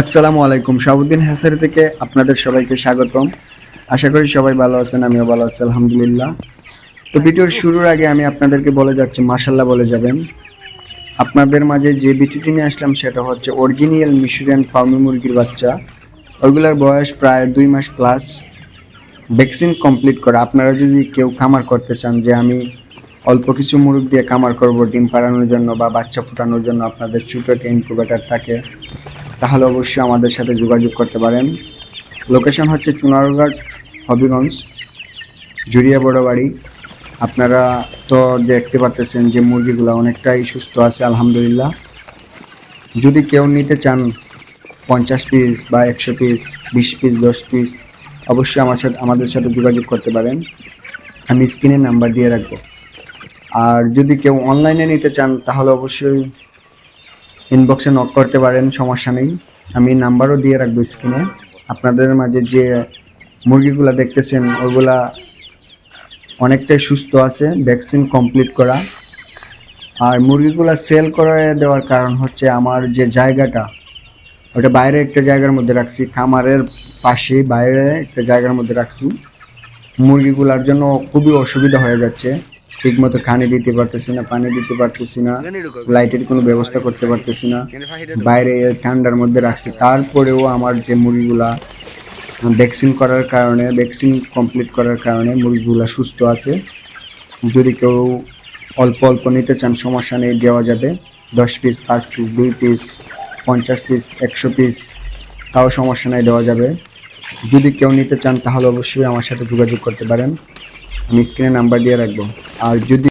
আসসালামু আলাইকুম। শাহাবুদ্দিন হ্যাসারি থেকে আপনাদের সবাইকে স্বাগতম। আশা করি সবাই ভালো আছেন, আমিও ভালো আছি, আলহামদুলিল্লাহ। তো ভিডিওর শুরুর আগে আমি আপনাদেরকে বলে যাচ্ছি মাসাল্লাহ বলে যাবেন। আপনাদের মাঝে যে ভিডিওটি নিয়ে আসলাম, সেটা হচ্ছে অরিজিনাল মিশরিয়ান ফার্মি মুরগির বাচ্চা। ওইগুলোর বয়স প্রায় দুই মাস প্লাস ভ্যাকসিন কমপ্লিট করা। আপনারা যদি কেউ খামার করতে চান যে আমি অল্প কিছু মুরগ দিয়ে খামার করব, ডিম পাড়ানোর জন্য বা বাচ্চা ফোটানোর জন্য আপনাদের ছোটো একটা ইনকুবেটার থাকে তাহলে অবশ্যই আমাদের সাথে যোগাযোগ করতে পারেন। লোকেশন হচ্ছে চুনারঘাট, হবিগঞ্জ জুড়িয়া বড় বাড়ি আপনারা তো দেখতে পারতেছেন যে মুরগিগুলো অনেকটাই সুস্থ আছে, আলহামদুলিল্লাহ। যদি কেউ নিতে চান পঞ্চাশ পিস বা একশো পিস বিশ পিস দশ পিস অবশ্যই আমার সাথে আমাদের সাথে যোগাযোগ করতে পারেন। আমি স্ক্রিনে নাম্বার দিয়ে রাখব। আর যদি কেউ অনলাইনে নিতে চান, তাহলে অবশ্যই ইনবক্সে নক করতে পারেন, সমস্যা নেই। আমি নাম্বারও দিয়ে রাখব স্ক্রিনে। আপনাদের মাঝে যে মুরগিগুলা দেখতেছেন, ওগুলা অনেকটাই সুস্থ আছে ভ্যাকসিন কমপ্লিট করা। আর মুরগিগুলা সেল করে দেওয়ার কারণ হচ্ছে আমার যে জায়গাটা, ওটা বাইরে একটা জায়গার মধ্যে রাখছি, খামারের পাশে বাইরে একটা জায়গার মধ্যে রাখছি। মুরগিগুলার জন্য খুবই অসুবিধা হয়ে যাচ্ছে। ঠিকমতো খানি দিতে পারতেছি না, পানি দিতে পারতেছি না, লাইটের কোনো ব্যবস্থা করতে পারতেছি না, বাইরে ঠান্ডার মধ্যে রাখছি। তারপরেও আমার যে মুরগিগুলা, ভ্যাকসিন করার কারণে, ভ্যাকসিন কমপ্লিট করার কারণে মুরগিগুলা সুস্থ আছে। যদি কেউ অল্প অল্প নিতে চান, সমস্যা নেই, দেওয়া যাবে। দশ পিস পাঁচ পিস দুই পিস পঞ্চাশ পিস একশো পিস তাও সমস্যা নেই, দেওয়া যাবে। যদি কেউ নিতে চান, তাহলে অবশ্যই আমার সাথে যোগাযোগ করতে পারেন। আমি স্ক্রিনে নাম্বার দিয়ে রাখব। আর যদি